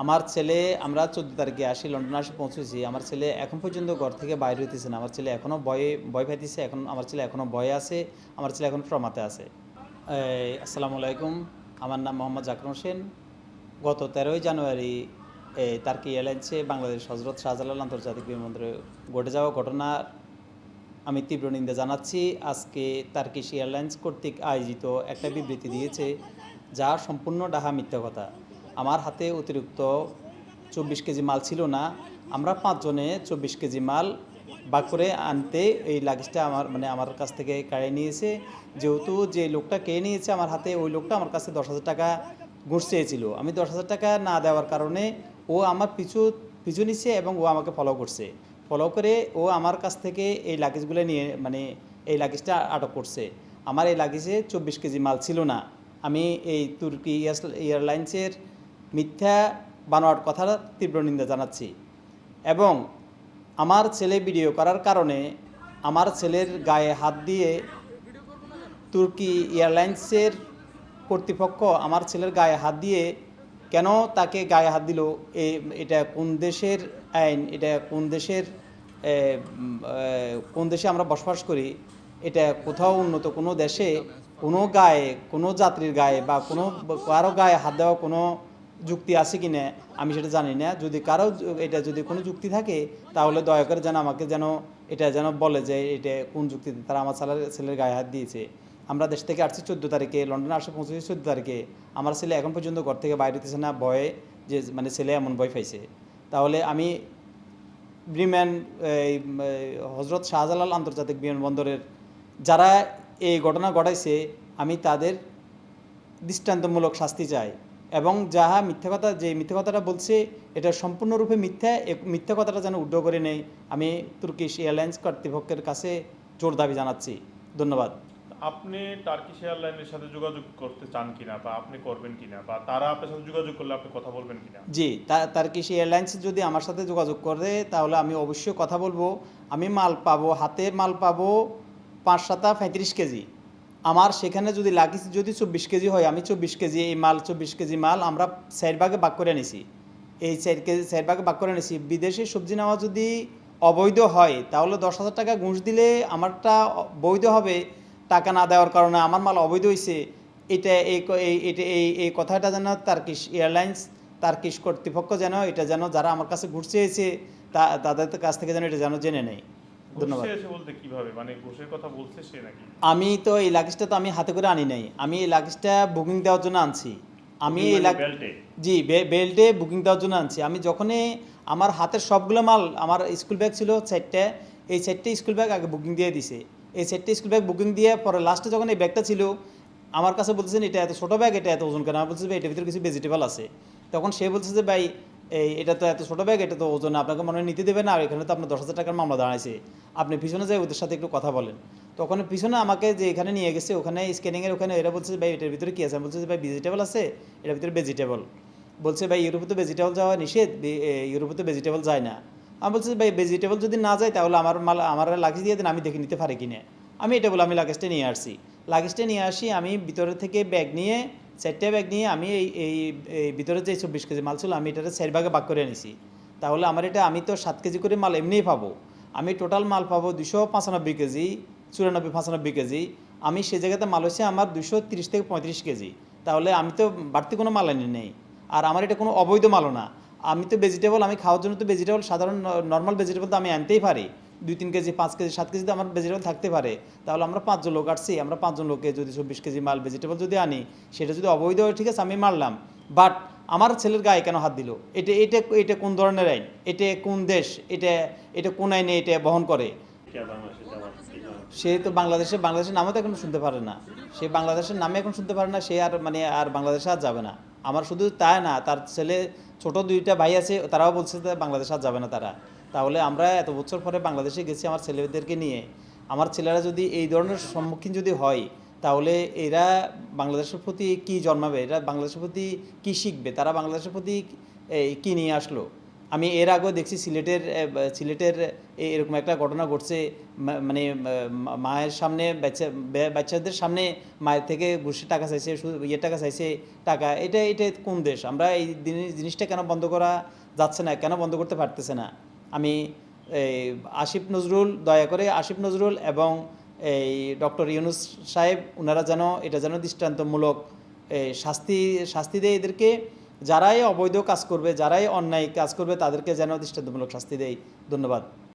আমার ছেলে, আমরা চোদ্দ তারিখে আসি, লন্ডনে আসে পৌঁছেছি আমার ছেলে এখন পর্যন্ত ঘর থেকে বাইরে হইতেছে না। আমার ছেলে এখনও ভয়ে, ভয় পাইতেছে। এখন আমার ছেলে এখনও ভয়ে আছে। আমার ছেলে এখন ট্রমাতে আছে। আসসালামু আলাইকুম। আমার নাম মোহাম্মদ জাকির হোসেন। গত তেরোই জানুয়ারি তার্কি এয়ারলাইন্সে বাংলাদেশ হজরত শাহজালাল আন্তর্জাতিক বিমানবন্দরে ঘটে যাওয়া ঘটনার আমি তীব্র নিন্দা জানাচ্ছি। আজকে তার্কিশ এয়ারলাইন্স কর্তৃক আয়োজিত একটা বিবৃতি দিয়েছে, যা সম্পূর্ণ ডাহা মিথ্যা কথা। আমার হাতে অতিরিক্ত চব্বিশ কেজি মাল ছিল না। আমরা পাঁচজনে চব্বিশ কেজি মাল বাক করে আনতে এই লাগেজটা আমার মানে আমার কাছ থেকে কাড়ে নিয়েছে। যেহেতু যে লোকটা কে নিয়েছে আমার হাতে, ওই লোকটা আমার কাছে দশ হাজার টাকা ঘুষ চেয়েছিল। আমি দশ হাজার টাকা না দেওয়ার কারণে ও আমার পিছু পিছু নিচ্ছে এবং ও আমাকে ফলো করছে। ফলো করে ও আমার কাছ থেকে এই লাগেজগুলো নিয়ে মানে এই লাগেজটা আটক করছে। আমার এই লাগেজে চব্বিশ কেজি মাল ছিল না। আমি এই তুর্কি এয়ারলাইন্সের মিথ্যা বানোয়ার কথার তীব্র নিন্দা জানাচ্ছি এবং আমার ছেলে ভিডিও করার কারণে আমার ছেলের গায়ে হাত দিয়ে তুর্কি এয়ারলাইন্সের কর্তৃপক্ষ আমার ছেলের গায়ে হাত দিয়ে কেন তাকে গায়ে হাত দিল? এটা কোন দেশের আইন? এটা কোন দেশের কোন দেশে আমরা বসবাস করি? এটা কোথাও উন্নত কোনো দেশে কোনো গায়ে, কোনো যাত্রীর গায়ে বা কোনো কারও গায়ে হাত দেওয়া কোনো যুক্তি আছে কি না আমি সেটা জানি না। যদি কারও এটা যদি কোনো যুক্তি থাকে, তাহলে দয়া করে যেন আমাকে যেন এটা যেন বলে যে এটা কোন যুক্তিতে তারা আমার ছেলের ছেলের গায়ে হাত দিয়েছে। আমরা দেশ থেকে আসছি চোদ্দ তারিখে, লন্ডনে আসে পৌঁছেছি চোদ্দ তারিখে। আমার ছেলে এখন পর্যন্ত ঘর থেকে বাইরে হতেছে না, ভয়ে যে মানে ছেলে এমন ভয় পাইছে। তাহলে আমি ব্রিম্যান এই, হজরত শাহজালাল আন্তর্জাতিক বিমানবন্দরের যারা এই ঘটনা ঘটাইছে, আমি তাদের দৃষ্টান্তমূলক শাস্তি চাই। এবং যাহা মিথ্যা কথা যে মিথ্যা কথাটা বলছে এটা সম্পূর্ণরূপে মিথ্যা মিথ্যা কথাটা যেন উদ্ধ করে নেই। আমি তুর্কিশ এয়ারলাইন্স কর্তৃপক্ষের কাছে জোর দাবি জানাচ্ছি। ধন্যবাদ। আপনি টার্কিশ এয়ারলাইনের সাথে যোগাযোগ করতে চান কিনা বা আপনি করবেন কিনা বা তারা আপনার সাথে যোগাযোগ করলে আপনি কথা বলবেন কিনা? জি তার্কিশ এয়ারলাইন্স যদি আমার সাথে যোগাযোগ করে তাহলে আমি অবশ্যই কথা বলব। আমি মাল পাবো হাতে মাল পাবো পাঁচ সাতা পঁয়ত্রিশ কেজি। আমার সেখানে যদি লাগিস, যদি চব্বিশ কেজি হয়, আমি চব্বিশ কেজি এই মাল, চব্বিশ কেজি মাল আমরা চার ভাগে ভাগ করে নিছি। এই চার কেজি চার ভাগে ভাগ করে নিছি। বিদেশি সবজি নেওয়া যদি অবৈধ হয়, তাহলে দশ হাজার টাকা ঘুষ দিলে আমারটা বৈধ হবে, টাকা না দেওয়ার কারণে আমার মাল অবৈধ হয়েছে এটা এই এটা এই এই কথাটা যেন তার্কিশ এয়ারলাইন্স, তার্কিশ কর্তৃপক্ষ যেন এটা যেন যারা আমার কাছে ঘুরছে তা, তাদের কাছ থেকে যেন এটা যেন জেনে নেয়। ধন্যবাদ। মানে আমি তো এই লাগেজটা তো আমি হাতে করে আনি নাই। আমি এই লাগেজটা বুকিং দেওয়ার জন্য আনছি। আমি এই মানে বেল্টে জি বেল্টে বুকিং দেওয়ার জন্য আনছি। আমি যখনই আমার হাতের সবগুলো মাল আমার স্কুল ব্যাগ ছিল চারটে এই চারটে স্কুল ব্যাগ আগে বুকিং দিয়ে দিছে। এই চারটে স্কুল ব্যাগ বুকিং দিয়ে পরে লাস্টে যখন এই ব্যাগটা ছিল আমার কাছে বলতেছেন এটা এত ছোটো ব্যাগ এটা এত ওজন কেন? আমি বলছি ভাই এটার ভিতরে কিছু ভেজিটেবল আছে। তখন সে বলছে যে ভাই এই, এটা তো এত ছোটো ব্যাগ এটা তো ওজন আপনাকে মনে হয় নিতে দেবে না, আর এখানে তো আপনার দশ হাজার টাকার মামলা দাঁড়াইছে। আপনি পিছনে যাই ওদের সাথে একটু কথা বলেন। তখন পিছনে আমাকে যে এখানে নিয়ে গেছে, ওখানে স্ক্যানিংয়ের ওখানে এরা বলছে ভাই, এটার ভিতরে কী আছে? আমি বলছি ভাই ভেজিটেবল আছে, এটার ভিতরে ভেজিটেবল বলছে, ভাই, ইউরোপে তো ভেজিটেবল যাওয়া নিষেধ ইউরোপে তো ভেজিটেবল যায় না। আমি বলছি ভাই ভেজিটেবল যদি না যায়, তাহলে আমার মাল, আমার লাগেজ দিয়ে দেন, আমি দেখে নিতে পারি কিনা? আমি এটা বলে আমি লাগেজটা নিয়ে আসছি। লাগেজটা নিয়ে আসি, আমি ভিতরে থেকে ব্যাগ নিয়ে চারটে ব্যাগ নিয়ে আমি এই এই ভিতরে যে চব্বিশ কেজি মাল ছিল, আমি এটাতে চার ভাগে ভাগ করে নিছি তাহলে আমার এটা, আমি তো সাত কেজি করে মাল এমনিই পাবো। আমি টোটাল মাল পাবো দুশো পঁচানব্বই কেজি, চুরানব্বই পঁচানব্বই কেজি। আমি সে জায়গাতে মাল হচ্ছে আমার দুশো তিরিশ থেকে পঁয়ত্রিশ কেজি। তাহলে আমি তো বাড়তি কোনো মাল আনি নেই। আর আমার এটা কোনো অবৈধ মালও না। আমি তো ভেজিটেবল আমি খাওয়ার জন্য তো ভেজিটেবল সাধারণ নর্মাল ভেজিটেবল তো আমি আনতেই পারি। দুই, তিন কেজি, পাঁচ কেজি, সাত কেজি আমার ভেজিটেবল থাকতে পারে। তাহলে আমরা পাঁচজন লোক আসছি, আমরা পাঁচজন লোকে যদি চব্বিশ কেজি মাল ভেজিটেবল যদি আনি, সেটা যদি অবৈধ হয় ঠিক আছে, আমি মারলাম। বাট আমার ছেলের গায়ে কেন হাত দিল? এটা এটা এটা কোন ধরনের আইন? এটা কোন দেশ? এটা এটা কোন আইনে এটা বহন করে? সে তো বাংলাদেশে, বাংলাদেশের নামও তো এখন শুনতে পারে না। সে বাংলাদেশের নামে এখন শুনতে পারে না, সে আর মানে আর বাংলাদেশে আর যাবে না। আমার শুধু তাই না, তার ছেলে, ছোট দুইটা ভাই আছে, তারাও বলছে যে বাংলাদেশে আর যাবে না তারা। তাহলে আমরা এত বছর পরে বাংলাদেশে গেছি আমার ছেলেদেরকে নিয়ে। আমার ছেলেরা যদি এই ধরনের সম্মুখীন যদি হয়, তাহলে এরা বাংলাদেশের প্রতি কি জন্মাবে? এরা বাংলাদেশের প্রতি কি শিখবে? তারা বাংলাদেশের প্রতি কি নিয়ে আসলো? আমি এর আগেও দেখছি সিলেটের সিলেটের এরকম একটা ঘটনা ঘটছে। মানে মায়ের সামনে বাচ্চা বাচ্চাদের সামনে মায়ের থেকে ঘুষে টাকা চাইছে ইয়ে টাকা চাইছে, টাকা। এটা এটা কোন দেশ? আমরা এই জিনি- জিনিসটা কেন বন্ধ করা যাচ্ছে না, কেন বন্ধ করতে পারতেছে না? আমি, এই, আসিফ নজরুল, দয়া করে আসিফ নজরুল এবং এই ডক্টর ইউনুস সাহেব ওনারা যেন এটা যেন দৃষ্টান্তমূলক শাস্তি শাস্তি দেয় এদেরকে। যারাই অবৈধ কাজ করবে, যারাই অন্যায় কাজ করবে, তাদেরকে যেন দৃষ্টান্তমূলক শাস্তি দেয়। ধন্যবাদ।